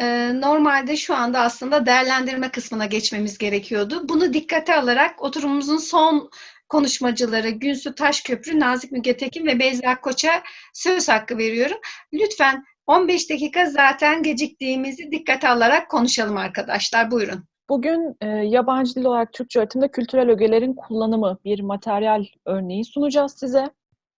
Ee, normalde şu anda aslında değerlendirme kısmına geçmemiz gerekiyordu. Bunu dikkate alarak oturumumuzun son konuşmacıları Günsü Taşköprü, Nazik Müge Tekin ve Beyza Koç'a söz hakkı veriyorum. Lütfen 15 dakika zaten geciktiğimizi dikkate alarak konuşalım arkadaşlar. Buyurun. Bugün e, yabancı dil olarak Türkçe öğretimde kültürel ögelerin kullanımı bir materyal örneği sunacağız size.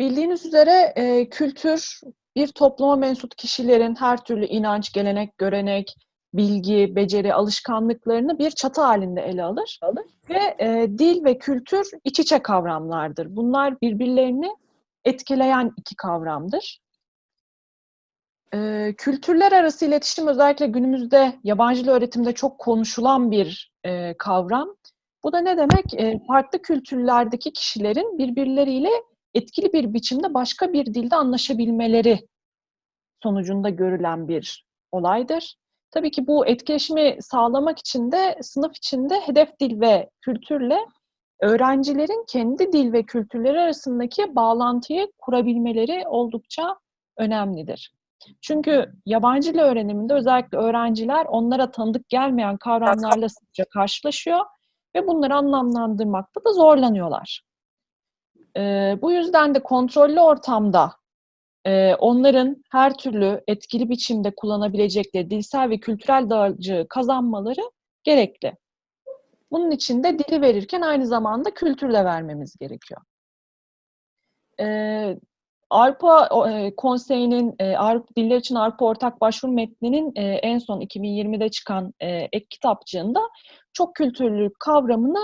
Bildiğiniz üzere e, kültür bir topluma mensup kişilerin her türlü inanç, gelenek, görenek, bilgi, beceri, alışkanlıklarını bir çatı halinde ele alır. alır. Ve e, dil ve kültür iç içe kavramlardır. Bunlar birbirlerini etkileyen iki kavramdır. E, kültürler arası iletişim özellikle günümüzde yabancı dil öğretimde çok konuşulan bir e, kavram. Bu da ne demek? E, farklı kültürlerdeki kişilerin birbirleriyle etkili bir biçimde başka bir dilde anlaşabilmeleri sonucunda görülen bir olaydır. Tabii ki bu etkileşimi sağlamak için de sınıf içinde hedef dil ve kültürle öğrencilerin kendi dil ve kültürleri arasındaki bağlantıyı kurabilmeleri oldukça önemlidir. Çünkü yabancı dil öğreniminde özellikle öğrenciler onlara tanıdık gelmeyen kavramlarla sıkça karşılaşıyor ve bunları anlamlandırmakta da zorlanıyorlar. Ee, bu yüzden de kontrollü ortamda e, onların her türlü etkili biçimde kullanabilecekleri dilsel ve kültürel dağarcığı kazanmaları gerekli. Bunun için de dili verirken aynı zamanda kültürle vermemiz gerekiyor. Ee, Avrupa e, Konseyi'nin e, Avrupa Diller için Avrupa Ortak Başvuru Metni'nin e, en son 2020'de çıkan ek kitapçığında çok kültürlülük kavramını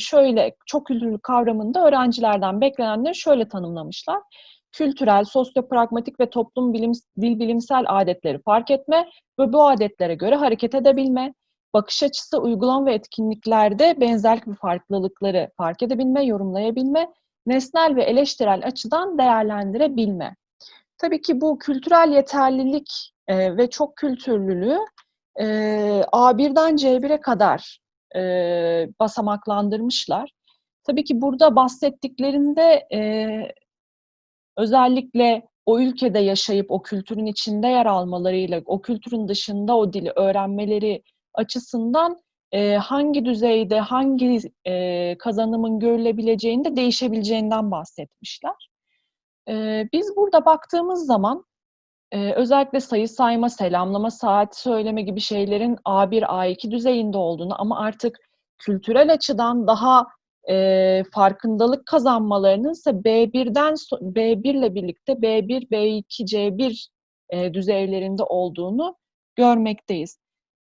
şöyle, çok kültürlülük kavramında öğrencilerden beklenenleri şöyle tanımlamışlar. Kültürel, sosyopragmatik ve toplum bilim, dil bilimsel adetleri fark etme ve bu adetlere göre hareket edebilme, bakış açısı, uygulama ve etkinliklerde benzerlik ve farklılıkları fark edebilme, yorumlayabilme, nesnel ve eleştirel açıdan değerlendirebilme. Tabii ki bu kültürel yeterlilik e, ve çok kültürlülüğü e, A1'den C1'e kadar e, basamaklandırmışlar. Tabii ki burada bahsettiklerinde e, özellikle o ülkede yaşayıp o kültürün içinde yer almalarıyla, o kültürün dışında o dili öğrenmeleri açısından e, hangi düzeyde, hangi e, kazanımın görülebileceğini de değişebileceğinden bahsetmişler. E, biz burada baktığımız zaman ee, özellikle sayı sayma, selamlama, saat söyleme gibi şeylerin A1, A2 düzeyinde olduğunu ama artık kültürel açıdan daha e, farkındalık kazanmalarının ise B1'den B1 ile birlikte B1, B2, C1 e, düzeylerinde olduğunu görmekteyiz.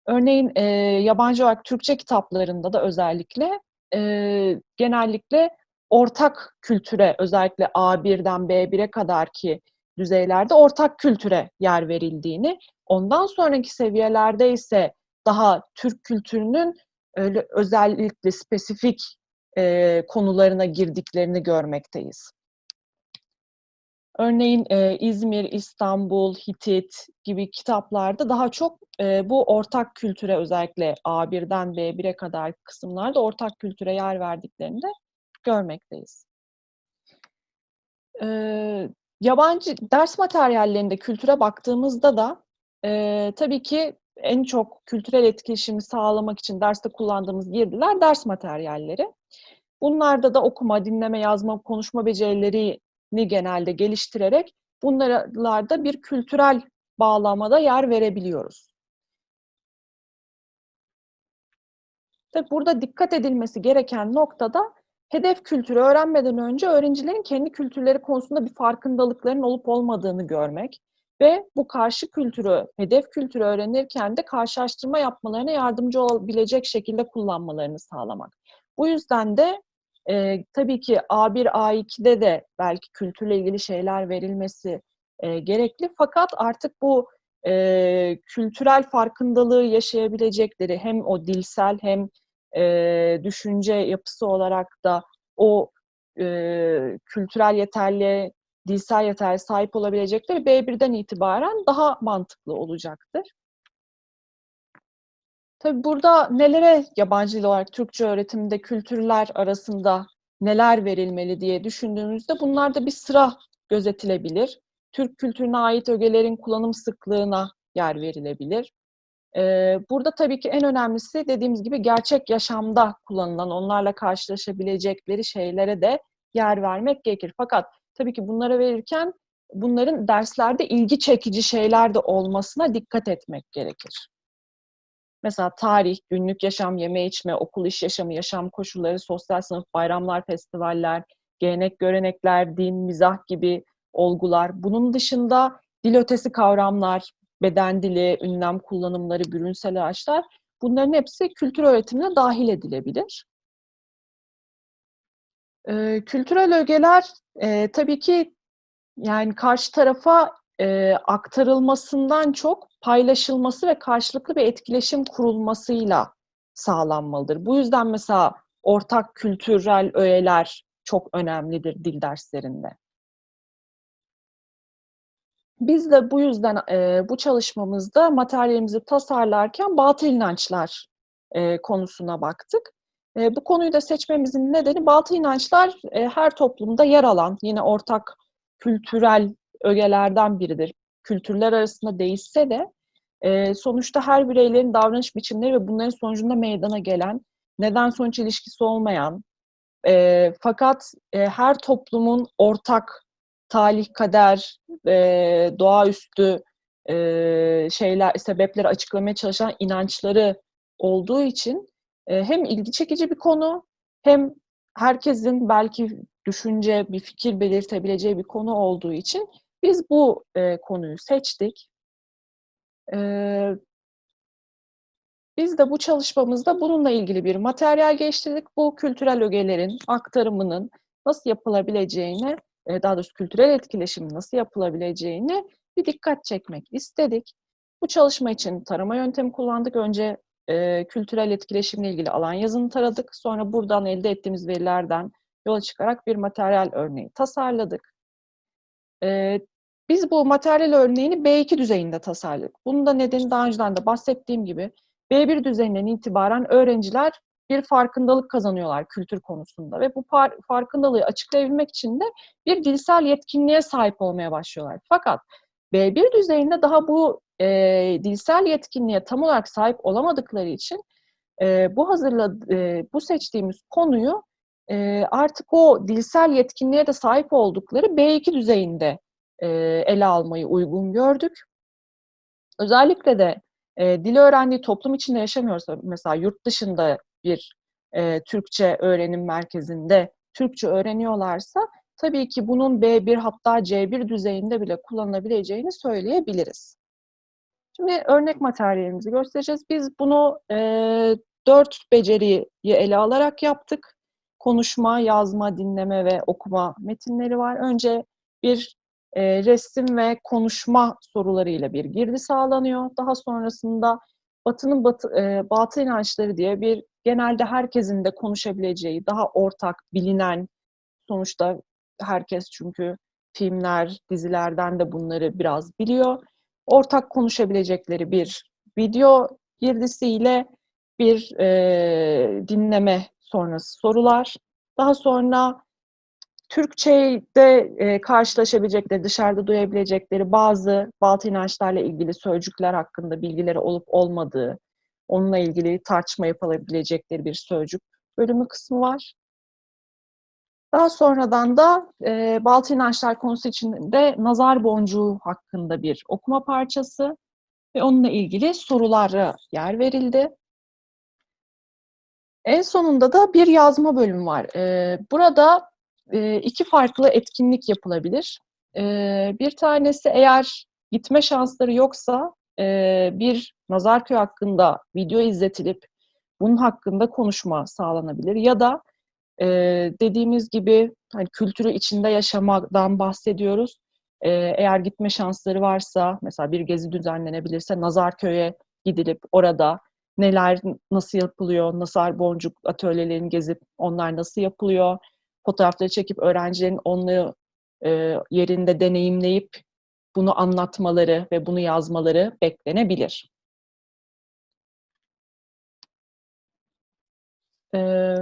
Örneğin e, yabancı olarak Türkçe kitaplarında da özellikle e, genellikle ortak kültüre özellikle A1'den B1'e kadar ki düzeylerde ortak kültüre yer verildiğini, ondan sonraki seviyelerde ise daha Türk kültürünün öyle özellikle spesifik e, konularına girdiklerini görmekteyiz. Örneğin e, İzmir, İstanbul, Hitit gibi kitaplarda daha çok e, bu ortak kültüre özellikle A1'den B1'e kadar kısımlarda ortak kültüre yer verdiklerini de görmekteyiz. E, Yabancı ders materyallerinde kültüre baktığımızda da e, tabii ki en çok kültürel etkileşimi sağlamak için derste kullandığımız girdiler ders materyalleri. Bunlarda da okuma, dinleme, yazma, konuşma becerilerini genelde geliştirerek bunlarda bir kültürel bağlamada yer verebiliyoruz. Tabii burada dikkat edilmesi gereken noktada hedef kültürü öğrenmeden önce öğrencilerin kendi kültürleri konusunda bir farkındalıkların olup olmadığını görmek ve bu karşı kültürü, hedef kültürü öğrenirken de karşılaştırma yapmalarına yardımcı olabilecek şekilde kullanmalarını sağlamak. Bu yüzden de e, tabii ki A1, A2'de de belki kültürle ilgili şeyler verilmesi e, gerekli. Fakat artık bu e, kültürel farkındalığı yaşayabilecekleri hem o dilsel hem e, düşünce yapısı olarak da o e, kültürel yeterliğe, dilsel yeterliğe sahip olabilecekleri B1'den itibaren daha mantıklı olacaktır. Tabii burada nelere yabancı dil olarak Türkçe öğretiminde kültürler arasında neler verilmeli diye düşündüğümüzde bunlarda bir sıra gözetilebilir. Türk kültürüne ait ögelerin kullanım sıklığına yer verilebilir. Ee, burada tabii ki en önemlisi dediğimiz gibi gerçek yaşamda kullanılan, onlarla karşılaşabilecekleri şeylere de yer vermek gerekir. Fakat tabii ki bunlara verirken bunların derslerde ilgi çekici şeyler de olmasına dikkat etmek gerekir. Mesela tarih, günlük yaşam, yeme içme, okul iş yaşamı, yaşam koşulları, sosyal sınıf, bayramlar, festivaller, gelenek, görenekler, din, mizah gibi olgular. Bunun dışında dil ötesi kavramlar, beden dili, ünlem kullanımları, bürünsel araçlar bunların hepsi kültür öğretimine dahil edilebilir. Ee, kültürel ögeler e, tabii ki yani karşı tarafa e, aktarılmasından çok paylaşılması ve karşılıklı bir etkileşim kurulmasıyla sağlanmalıdır. Bu yüzden mesela ortak kültürel öğeler çok önemlidir dil derslerinde. Biz de bu yüzden e, bu çalışmamızda materyalimizi tasarlarken batıl inançlar e, konusuna baktık. E, bu konuyu da seçmemizin nedeni batıl inançlar e, her toplumda yer alan yine ortak kültürel ögelerden biridir. Kültürler arasında değişse de e, sonuçta her bireylerin davranış biçimleri ve bunların sonucunda meydana gelen neden sonuç ilişkisi olmayan e, fakat e, her toplumun ortak talih, kader, e, doğaüstü e, şeyler, sebepleri açıklamaya çalışan inançları olduğu için e, hem ilgi çekici bir konu hem herkesin belki düşünce, bir fikir belirtebileceği bir konu olduğu için biz bu e, konuyu seçtik. E, biz de bu çalışmamızda bununla ilgili bir materyal geliştirdik. Bu kültürel ögelerin aktarımının nasıl yapılabileceğini, daha doğrusu kültürel etkileşimin nasıl yapılabileceğini bir dikkat çekmek istedik. Bu çalışma için tarama yöntemi kullandık. Önce e, kültürel etkileşimle ilgili alan yazını taradık. Sonra buradan elde ettiğimiz verilerden yola çıkarak bir materyal örneği tasarladık. E, biz bu materyal örneğini B2 düzeyinde tasarladık. Bunun da nedeni daha önceden de bahsettiğim gibi B1 düzeyinden itibaren öğrenciler bir farkındalık kazanıyorlar kültür konusunda ve bu farkındalığı açıklayabilmek için de bir dilsel yetkinliğe sahip olmaya başlıyorlar. Fakat B1 düzeyinde daha bu e, dilsel yetkinliğe tam olarak sahip olamadıkları için e, bu hazırla e, bu seçtiğimiz konuyu e, artık o dilsel yetkinliğe de sahip oldukları B2 düzeyinde e, ele almayı uygun gördük. Özellikle de e, dil öğrendiği toplum içinde yaşamıyorsa, mesela yurt dışında bir e, Türkçe öğrenim merkezinde Türkçe öğreniyorlarsa tabii ki bunun B1 hatta C1 düzeyinde bile kullanılabileceğini söyleyebiliriz. Şimdi örnek materyalimizi göstereceğiz. Biz bunu e, dört beceriyi ele alarak yaptık. Konuşma, yazma, dinleme ve okuma metinleri var. Önce bir e, resim ve konuşma sorularıyla bir girdi sağlanıyor. Daha sonrasında Batı'nın batı, e, batı inançları diye bir genelde herkesin de konuşabileceği, daha ortak, bilinen, sonuçta herkes çünkü filmler, dizilerden de bunları biraz biliyor. Ortak konuşabilecekleri bir video girdisiyle bir e, dinleme sonrası sorular. Daha sonra Türkçe'de e, karşılaşabilecekleri, dışarıda duyabilecekleri bazı batı inançlarla ilgili sözcükler hakkında bilgileri olup olmadığı, onunla ilgili tartışma yapılabilecekleri bir sözcük bölümü kısmı var. Daha sonradan da e, batı inançlar konusu içinde nazar boncuğu hakkında bir okuma parçası ve onunla ilgili sorulara yer verildi. En sonunda da bir yazma bölümü var. E, burada e, iki farklı etkinlik yapılabilir. E, bir tanesi eğer gitme şansları yoksa e, bir Nazarköy hakkında video izletilip bunun hakkında konuşma sağlanabilir. Ya da e, dediğimiz gibi hani kültürü içinde yaşamadan bahsediyoruz. Eğer gitme şansları varsa mesela bir gezi düzenlenebilirse Nazarköy'e gidilip orada neler nasıl yapılıyor, nasıl boncuk atölyelerini gezip onlar nasıl yapılıyor, fotoğrafları çekip öğrencilerin onu e, yerinde deneyimleyip bunu anlatmaları ve bunu yazmaları beklenebilir. Ee,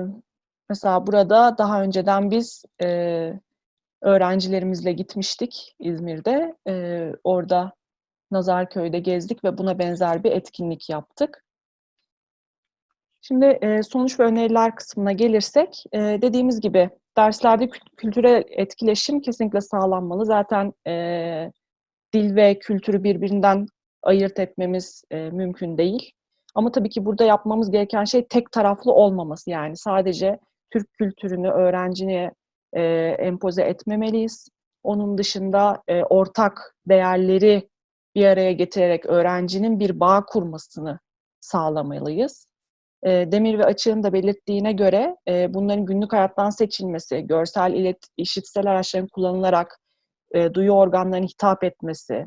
mesela burada daha önceden biz e, öğrencilerimizle gitmiştik İzmir'de. E, orada Nazarköy'de gezdik ve buna benzer bir etkinlik yaptık. Şimdi e, sonuç ve öneriler kısmına gelirsek, e, dediğimiz gibi derslerde kültürel etkileşim kesinlikle sağlanmalı. Zaten e, dil ve kültürü birbirinden ayırt etmemiz mümkün değil. Ama tabii ki burada yapmamız gereken şey tek taraflı olmaması. Yani sadece Türk kültürünü öğrenciye empoze etmemeliyiz. Onun dışında ortak değerleri bir araya getirerek öğrencinin bir bağ kurmasını sağlamalıyız. E, Demir ve Açık'ın da belirttiğine göre e, bunların günlük hayattan seçilmesi, görsel ilet, işitsel araçların kullanılarak e, duyu organlarına hitap etmesi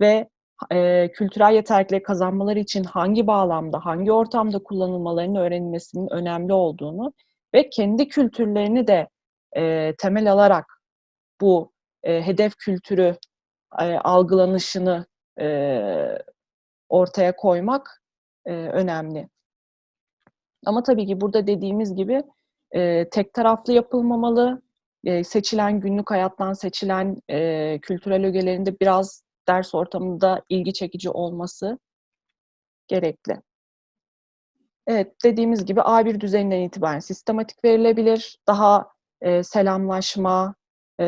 ve e, kültürel yeterliliği kazanmaları için hangi bağlamda, hangi ortamda kullanılmalarının öğrenilmesinin önemli olduğunu ve kendi kültürlerini de temel alarak bu hedef kültürü algılanışını ortaya koymak önemli. Ama tabii ki burada dediğimiz gibi e, tek taraflı yapılmamalı. E, seçilen günlük hayattan seçilen e, kültürel ögelerinde biraz ders ortamında ilgi çekici olması gerekli. Evet, dediğimiz gibi A1 düzeyinden itibaren sistematik verilebilir. Daha e, selamlaşma e,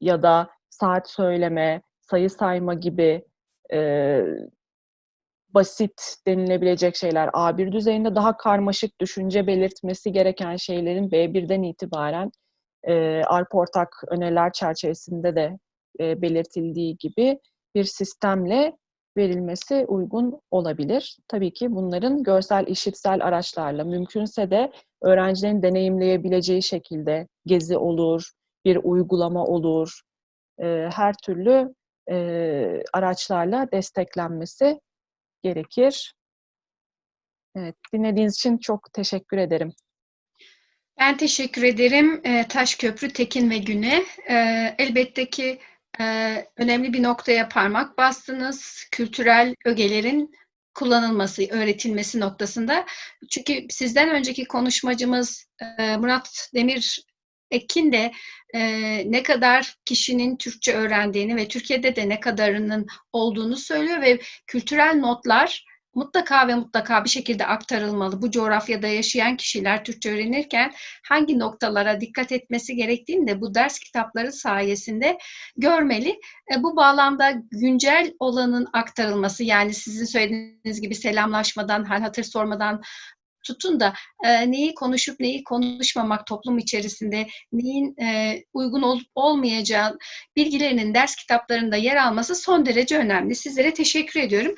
ya da saat söyleme, sayı sayma gibi e, basit denilebilecek şeyler A1 düzeyinde. Daha karmaşık düşünce belirtmesi gereken şeylerin B1'den itibaren e, ARP ortak öneriler çerçevesinde de e, belirtildiği gibi bir sistemle verilmesi uygun olabilir. Tabii ki bunların görsel işitsel araçlarla mümkünse de öğrencilerin deneyimleyebileceği şekilde gezi olur, bir uygulama olur, e, her türlü e, araçlarla desteklenmesi gerekir. Evet, dinlediğiniz için çok teşekkür ederim. Ben teşekkür ederim Taşköprü, Tekin ve Güne. Elbette ki önemli bir noktaya parmak bastınız. Kültürel ögelerin kullanılması, öğretilmesi noktasında. Çünkü sizden önceki konuşmacımız Murat Demir Ekin de ne kadar kişinin Türkçe öğrendiğini ve Türkiye'de de ne kadarının olduğunu söylüyor ve kültürel notlar mutlaka ve mutlaka bir şekilde aktarılmalı. Bu coğrafyada yaşayan kişiler Türkçe öğrenirken hangi noktalara dikkat etmesi gerektiğini de bu ders kitapları sayesinde görmeli. E, bu bağlamda güncel olanın aktarılması yani sizin söylediğiniz gibi selamlaşmadan, hal hatır sormadan tutun da e, neyi konuşup neyi konuşmamak toplum içerisinde neyin e, uygun olup olmayacağı bilgilerinin ders kitaplarında yer alması son derece önemli. Sizlere teşekkür ediyorum.